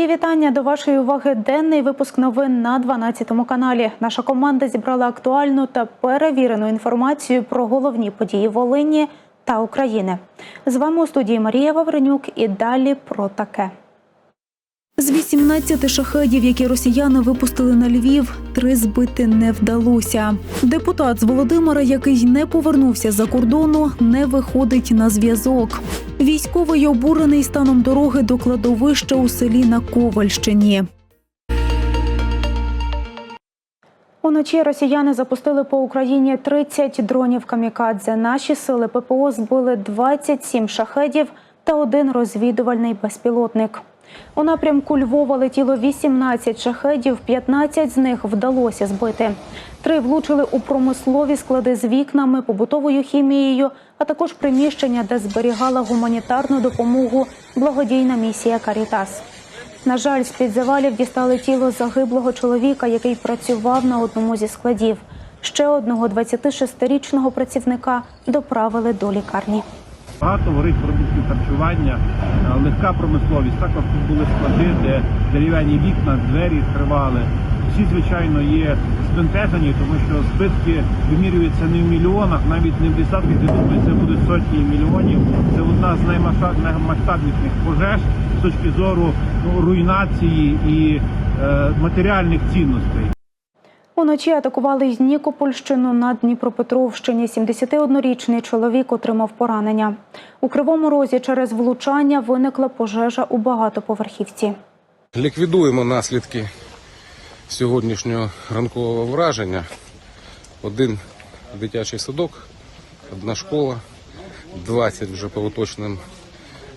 Мої вітання до вашої уваги. Денний випуск новин на 12 каналі. Наша команда зібрала актуальну та перевірену інформацію про головні події Волині та України. З вами у студії Марія Вавренюк і далі про таке. З 18 шахедів, які росіяни випустили на Львів, три збити не вдалося. Депутат з Володимира, який не повернувся за кордону, не виходить на зв'язок. Військовий обурений станом дороги до кладовища у селі на Ковальщині. Уночі росіяни запустили по Україні 30 дронів камікадзе. Наші сили ППО збили 27 шахедів та один розвідувальний безпілотник. У напрямку Львова летіло 18 шахедів, 15 з них вдалося збити. Три влучили у промислові склади з вікнами, побутовою хімією, а також приміщення, де зберігала гуманітарну допомогу благодійна місія Карітас. На жаль, з-під завалів дістали тіло загиблого чоловіка, який працював на одному зі складів. Ще одного 26-річного працівника доправили до лікарні. Багато горить продуктів харчування, е, легка промисловість. Також тут були склади, де дерев'яні вікна, двері відкривали. Всі, звичайно, є збентежені, тому що збитки вимірюються не в мільйонах, навіть не в десятках, я думаю, це будуть сотні мільйонів. Це одна з наймасштаб- наймасштабніших пожеж з точки зору ну, руйнації і е, матеріальних цінностей. Уночі атакували Нікопольщину на Дніпропетровщині. 71-річний чоловік отримав поранення. У Кривому Розі через влучання виникла пожежа у багатоповерхівці. Ліквідуємо наслідки сьогоднішнього ранкового враження. Один дитячий садок, одна школа, 20 вже по уточним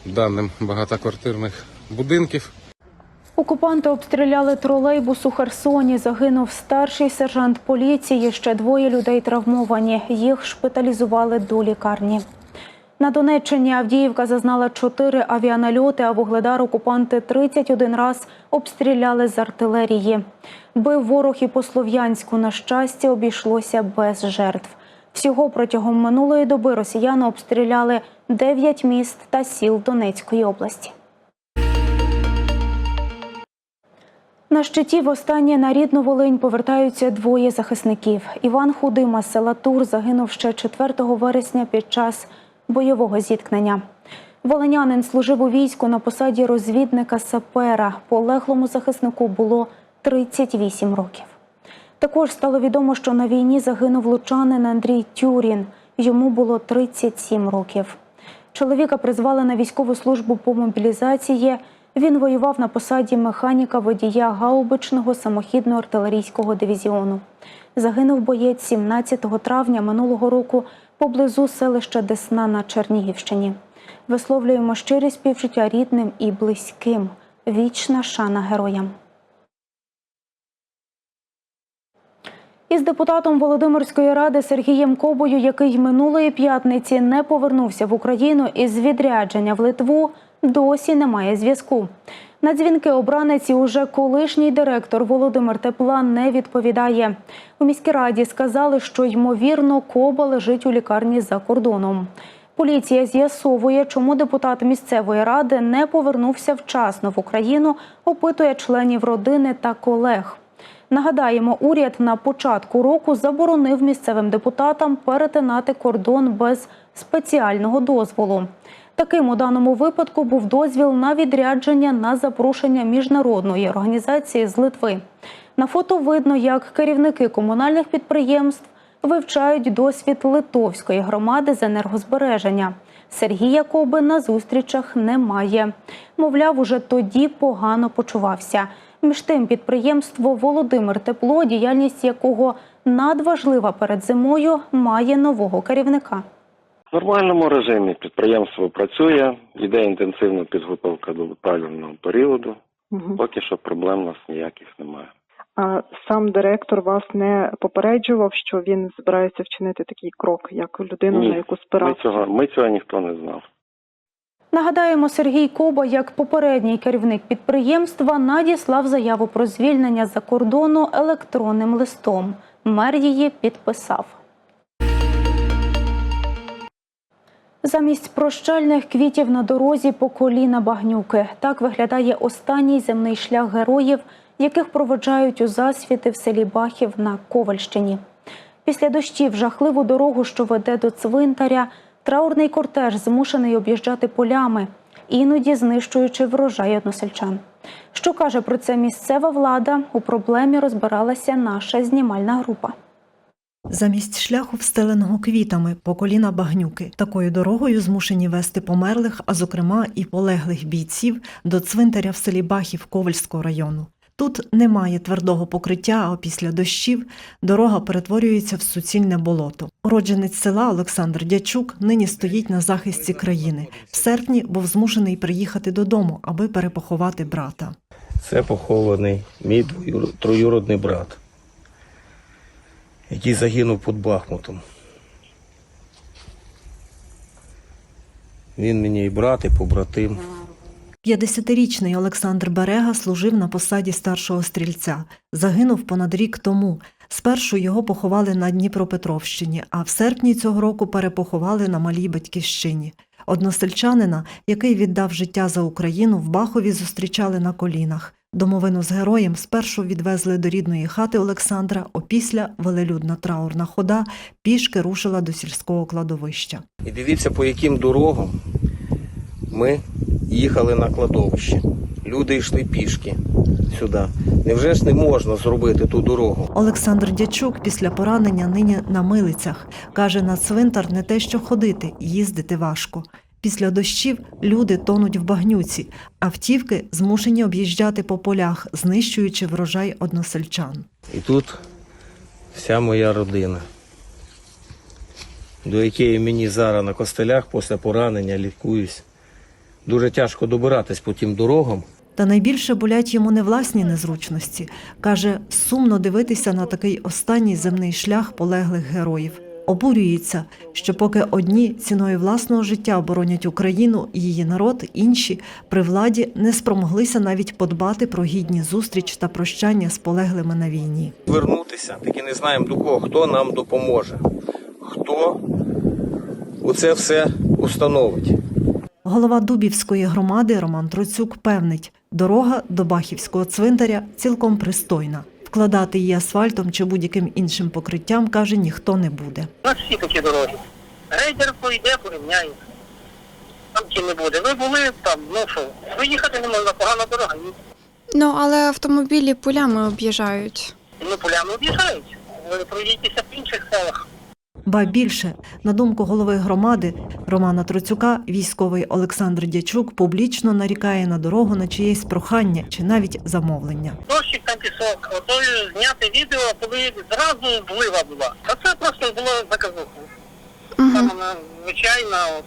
даним багатоквартирних будинків. Окупанти обстріляли тролейбус у Херсоні. Загинув старший сержант поліції. Ще двоє людей травмовані. Їх шпиталізували до лікарні. На Донеччині Авдіївка зазнала чотири авіанальоти, а Вугледар окупанти 31 раз обстріляли з артилерії. Бив ворог і по Слов'янську. На щастя, обійшлося без жертв. Всього протягом минулої доби росіяни обстріляли 9 міст та сіл Донецької області. На щиті востаннє на рідну Волинь повертаються двоє захисників. Іван Худима з села Тур загинув ще 4 вересня під час бойового зіткнення. Волинянин служив у війську на посаді розвідника сапера. Полеглому захиснику було 38 років. Також стало відомо, що на війні загинув лучанин Андрій Тюрін. Йому було 37 років. Чоловіка призвали на військову службу по мобілізації. Він воював на посаді механіка водія гаубичного самохідного артилерійського дивізіону. Загинув боєць 17 травня минулого року поблизу селища Десна на Чернігівщині. Висловлюємо щирі співчуття рідним і близьким. Вічна шана героям. Із депутатом Володимирської ради Сергієм Кобою, який минулої п'ятниці не повернувся в Україну із відрядження в Литву, досі немає зв'язку. На дзвінки обраниці уже колишній директор Володимир Тепла не відповідає. У міській раді сказали, що ймовірно Коба лежить у лікарні за кордоном. Поліція з'ясовує, чому депутат місцевої ради не повернувся вчасно в Україну, опитує членів родини та колег. Нагадаємо, уряд на початку року заборонив місцевим депутатам перетинати кордон без спеціального дозволу. Таким у даному випадку був дозвіл на відрядження на запрошення міжнародної організації з Литви. На фото видно, як керівники комунальних підприємств вивчають досвід литовської громади з енергозбереження. Сергія Коби на зустрічах немає. Мовляв, уже тоді погано почувався. Між тим, підприємство Володимир Тепло, діяльність якого надважлива перед зимою, має нового керівника. В нормальному режимі підприємство працює, йде інтенсивна підготовка до опалювального періоду. Мгм. Поки що проблем у нас ніяких немає. А сам директор вас не попереджував, що він збирається вчинити такий крок, як людину, Ні, на яку Ми цього, ми цього ніхто не знав. Нагадаємо, Сергій Коба, як попередній керівник підприємства, надіслав заяву про звільнення за кордону електронним листом. Мер її підписав. Замість прощальних квітів на дорозі по коліна багнюки. Так виглядає останній земний шлях героїв, яких проводжають у засвіти в селі Бахів на Ковальщині. Після дощів жахливу дорогу, що веде до цвинтаря, траурний кортеж змушений об'їжджати полями, іноді знищуючи врожай односельчан. Що каже про це місцева влада? У проблемі розбиралася наша знімальна група. Замість шляху, встеленого квітами, по коліна багнюки. Такою дорогою змушені вести померлих, а зокрема і полеглих бійців до цвинтаря в селі Бахів Ковальського району. Тут немає твердого покриття, а після дощів дорога перетворюється в суцільне болото. Уродженець села Олександр Дячук нині стоїть на захисті країни. В серпні був змушений приїхати додому, аби перепоховати брата. Це похований мій троюродний брат, який загинув під Бахмутом. Він мені і брат, і побратим. 50-річний Олександр Берега служив на посаді старшого стрільця. Загинув понад рік тому. Спершу його поховали на Дніпропетровщині, а в серпні цього року перепоховали на малій батьківщині. Односельчанина, який віддав життя за Україну, в Бахові зустрічали на колінах. Домовину з героєм спершу відвезли до рідної хати Олександра, опісля велелюдна траурна хода пішки рушила до сільського кладовища. І дивіться, по яким дорогам ми їхали на кладовище. Люди йшли пішки сюди. Невже ж не можна зробити ту дорогу? Олександр Дячук після поранення нині на милицях. Каже, на цвинтар не те, що ходити, їздити важко. Після дощів люди тонуть в багнюці, автівки змушені об'їжджати по полях, знищуючи врожай односельчан. І тут вся моя родина, до якої мені зараз на костелях після поранення лікуюсь. Дуже тяжко добиратись по тим дорогам. Та найбільше болять йому не власні незручності. Каже, сумно дивитися на такий останній земний шлях полеглих героїв. Обурюється, що поки одні ціною власного життя оборонять Україну і її народ, інші при владі не спромоглися навіть подбати про гідні зустріч та прощання з полеглими на війні. Вернутися, таки не знаємо до кого, хто нам допоможе, хто оце все установить. Голова Дубівської громади Роман Троцюк певнить, дорога до Бахівського цвинтаря цілком пристойна. Вкладати її асфальтом чи будь-яким іншим покриттям, каже, ніхто не буде. У нас всі такі дороги. Рейдер пойде, порівняє. Там чи не буде. Ви були там, ну що, виїхати не можна, погана дорога. Ні. Ну, але автомобілі полями об'їжджають. Ну, полями об'їжджають. Ви проїдьтеся в інших селах. Ба більше, на думку голови громади Романа Троцюка, військовий Олександр Дячук публічно нарікає на дорогу на чиєсь прохання чи навіть замовлення. Дощик там пісок, готові зняти відео, коли зразу злива була. А це просто було заказуху. Там Угу. вона звичайна, от.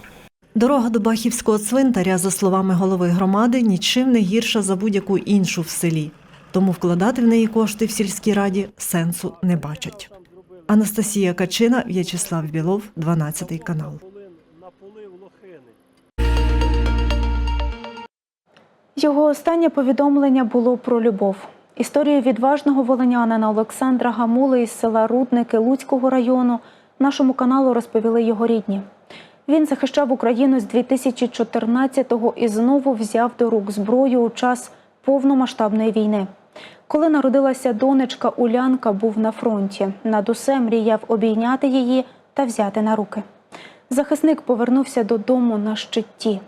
Дорога до Бахівського цвинтаря, за словами голови громади, нічим не гірша за будь-яку іншу в селі. Тому вкладати в неї кошти в сільській раді сенсу не бачать. Анастасія Качина, В'ячеслав Білов, 12 канал. Його останнє повідомлення було про любов. Історію відважного волинянина Олександра Гамули із села Рудники Луцького району нашому каналу розповіли його рідні. Він захищав Україну з 2014-го і знову взяв до рук зброю у час повномасштабної війни. Коли народилася донечка, Улянка був на фронті. Над усе мріяв обійняти її та взяти на руки. Захисник повернувся додому на щиті.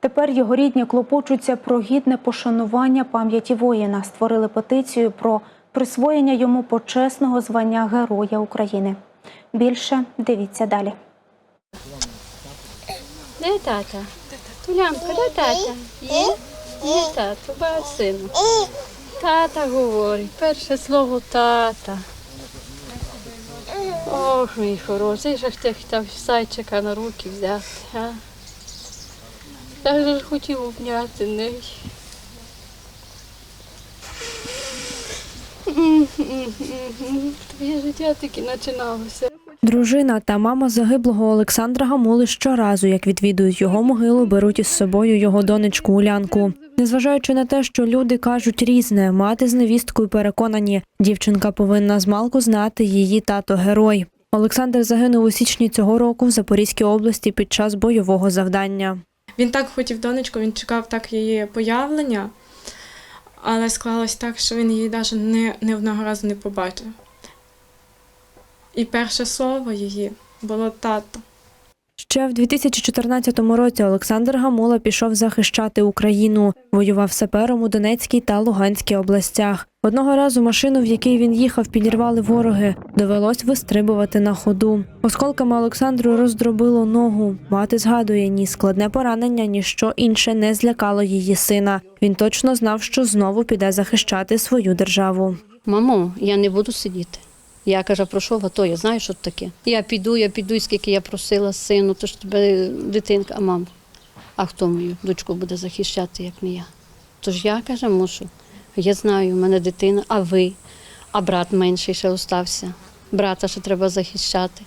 Тепер його рідні клопочуться про гідне пошанування пам'яті воїна. Створили петицію про присвоєння йому почесного звання Героя України. Більше дивіться далі. Де тата? Тулянка, де тата? Є? Є тато, бач сину. Тата говорить, перше слово тата. Ох, мій хороший, ж ти хотів зайчика на руки взяти, а? Я ж хотів обняти неї. Твоє життя тільки починалося. Дружина та мама загиблого Олександра Гамули щоразу, як відвідують його могилу, беруть із собою його донечку Улянку. Незважаючи на те, що люди кажуть різне, мати з невісткою переконані, дівчинка повинна змалку знати її тато герой. Олександр загинув у січні цього року в Запорізькій області під час бойового завдання. Він так хотів донечку, він чекав так її появлення, але склалось так, що він її навіть не, не одного разу не побачив. І перше слово її було тато. Ще в 2014 році Олександр Гамула пішов захищати Україну. Воював сапером у Донецькій та Луганській областях. Одного разу машину, в якій він їхав, підірвали вороги. Довелось вистрибувати на ходу. Осколками Олександру роздробило ногу. Мати згадує, ні складне поранення, ні що інше не злякало її сина. Він точно знав, що знову піде захищати свою державу. Мамо, я не буду сидіти. Я кажу, пройшов АТО, я знаю, що таке. Я піду, я піду, і скільки я просила сину, то ж тебе дитинка, а мам, а хто мою дочку буде захищати, як не я? Тож я каже, мушу. Я знаю, у мене дитина, а ви, а брат менший ще остався. Брата ще треба захищати.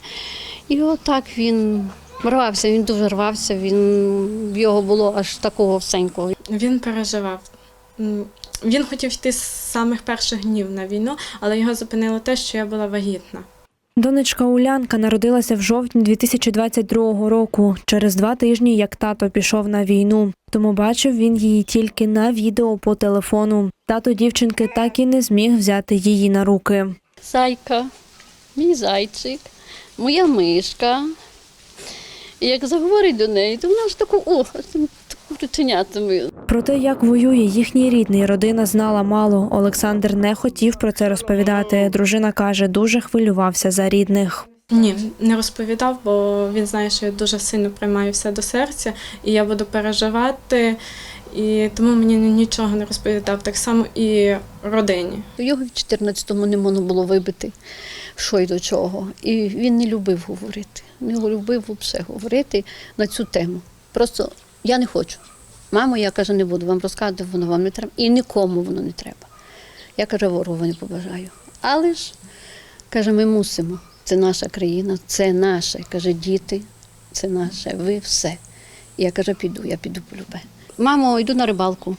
І отак він рвався, він дуже рвався, він в його було аж такого всенького. Він переживав. Він хотів йти з самих перших днів на війну, але його зупинило те, що я була вагітна. Донечка Улянка народилася в жовтні 2022 року, через два тижні, як тато пішов на війну. Тому бачив він її тільки на відео по телефону. Тато дівчинки так і не зміг взяти її на руки. Зайка, мій зайчик, моя мишка. І як заговорить до неї, то вона ж таку, о, таку. Про те, як воює їхній рідний, родина знала мало. Олександр не хотів про це розповідати. Дружина каже, дуже хвилювався за рідних. Ні, не розповідав, бо він знає, що я дуже сильно приймаю все до серця, і я буду переживати, і тому мені нічого не розповідав. Так само і родині. Його в 14-му не можна було вибити, що й до чого. І він не любив говорити. Не любив взагалі говорити на цю тему. Просто я не хочу. Мамо, я каже, не буду вам розказувати, воно вам не треба. І нікому воно не треба. Я каже, ворогу не побажаю. Але ж, каже, ми мусимо. Це наша країна, це наше. Каже, діти, це наше, ви все. І я каже, піду, я піду полюбе. Мамо, йду на рибалку.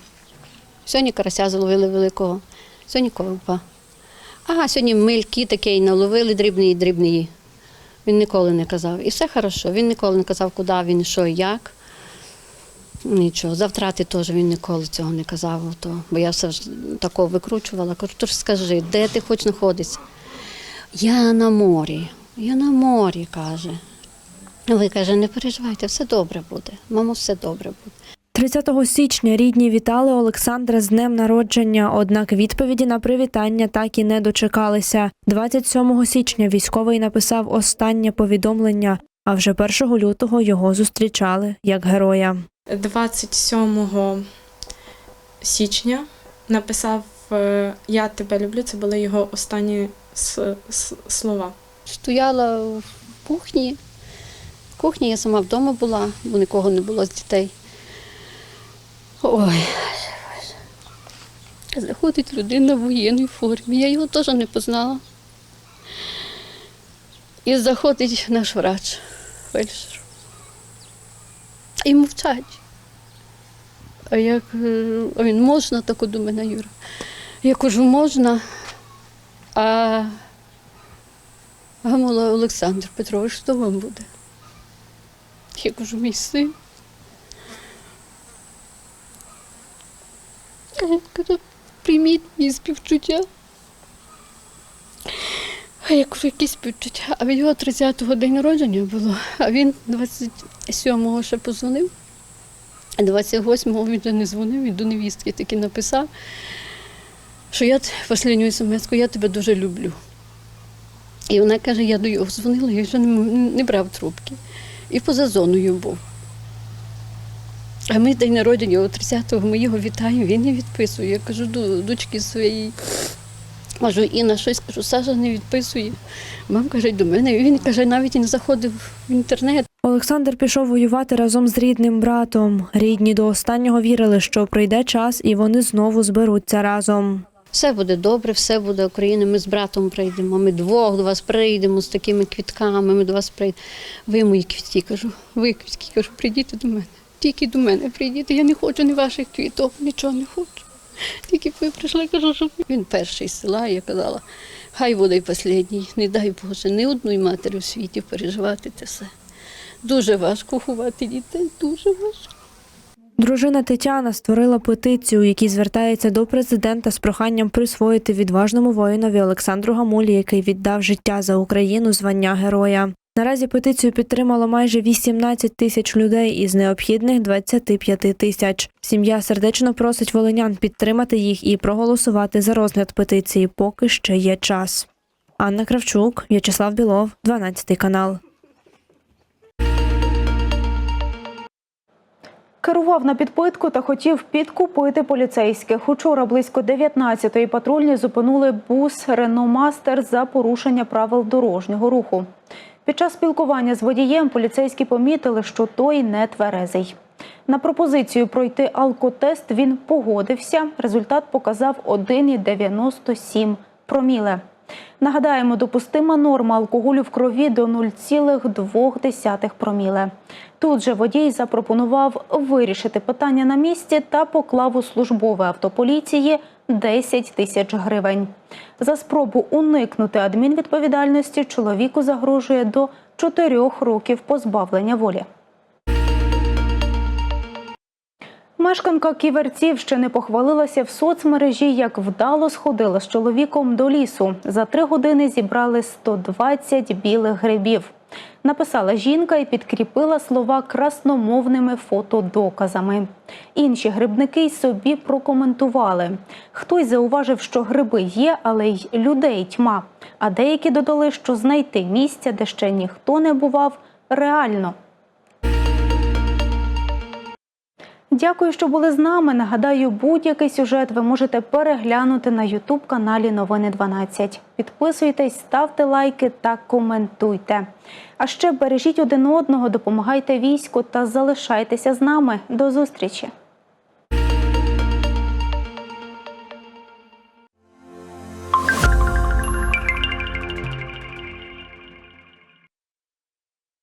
Сьогодні карася зловили великого, сьогодні ковпа. Ага, сьогодні мильки такі наловили дрібні, дрібні. Він ніколи не казав. І все хорошо. Він ніколи не казав, куди він, що і як. Нічого. За втрати теж він ніколи цього не казав. То, бо я все ж такого викручувала. Кажу, то ж скажи, де ти хоч знаходишся? Я на морі. Я на морі, каже. Ви каже, не переживайте, все добре буде. Мамо, все добре буде. 30 січня рідні вітали Олександра з днем народження, однак відповіді на привітання так і не дочекалися. 27 січня військовий написав останнє повідомлення, а вже 1 лютого його зустрічали як героя. 27 січня написав е, Я тебе люблю. Це були його останні слова. Стояла в кухні. В кухні я сама вдома була, бо нікого не було з дітей. Ой. Заходить людина в воєнній формі. Я його теж не познала. І заходить наш врач, фельдшер. І мовчать. А як е, він можна таку до мене, Юра? Я кажу, можна. А Гамула Олександр Петрович, хто вам буде? Я кажу, мій син. Я кажу, прийміть мої співчуття. А я кажу, які співчуття? А в його 30-го день народження було, а він 27-го ще позвонив, а 28-го він вже не дзвонив, він до невістки таки написав, що я останню смс я тебе дуже люблю. І вона каже, я до його дзвонила, я вже не, брав трубки. І поза зоною був. А ми день народження, о 30-го ми його вітаємо, він не відписує. Я кажу до дочки своїй. Кажу, Інна, щось кажу, Саша не відписує. Мам каже, до мене. І він каже, навіть не заходив в інтернет. Олександр пішов воювати разом з рідним братом. Рідні до останнього вірили, що прийде час і вони знову зберуться разом. Все буде добре, все буде Україна. Ми з братом прийдемо. Ми двох до вас прийдемо з такими квітками. Ми до вас прийдемо. Ви мої квітки, кажу, ви квітки, кажу, прийдіть до мене. Тільки до мене прийдіть. Я не хочу ні ваших квіток, нічого не хочу. Тільки ви прийшли, кажу, що він перший з села. Я казала, Хай буде й останній. Не дай Боже, ні одної матері у світі переживати це все. Дуже важко ховати дітей, дуже важко. Дружина Тетяна створила петицію, у якій звертається до президента з проханням присвоїти відважному воїнові Олександру Гамулі, який віддав життя за Україну звання героя. Наразі петицію підтримало майже 18 тисяч людей із необхідних 25 тисяч. Сім'я сердечно просить волинян підтримати їх і проголосувати за розгляд петиції, поки ще є час. Анна Кравчук, В'ячеслав Білов, 12 канал. Керував на підпитку та хотів підкупити поліцейських. Учора близько 19-ї патрульні зупинили бус Рено Мастер за порушення правил дорожнього руху. Під час спілкування з водієм поліцейські помітили, що той не тверезий. На пропозицію пройти алкотест він погодився. Результат показав 1,97 проміле. Нагадаємо, допустима норма алкоголю в крові до 0,2 проміле. Тут же водій запропонував вирішити питання на місці та поклав у службове авто поліції 10 тисяч гривень. За спробу уникнути адмінвідповідальності чоловіку загрожує до 4 років позбавлення волі. Мешканка Ківерцівщини похвалилася в соцмережі, як вдало сходила з чоловіком до лісу. За три години зібрали 120 білих грибів. Написала жінка і підкріпила слова красномовними фотодоказами. Інші грибники й собі прокоментували. Хтось зауважив, що гриби є, але й людей тьма. А деякі додали, що знайти місця, де ще ніхто не бував, реально. Дякую, що були з нами. Нагадаю, будь-який сюжет ви можете переглянути на Ютуб каналі Новини 12. Підписуйтесь, ставте лайки та коментуйте. А ще бережіть один одного, допомагайте війську та залишайтеся з нами. До зустрічі!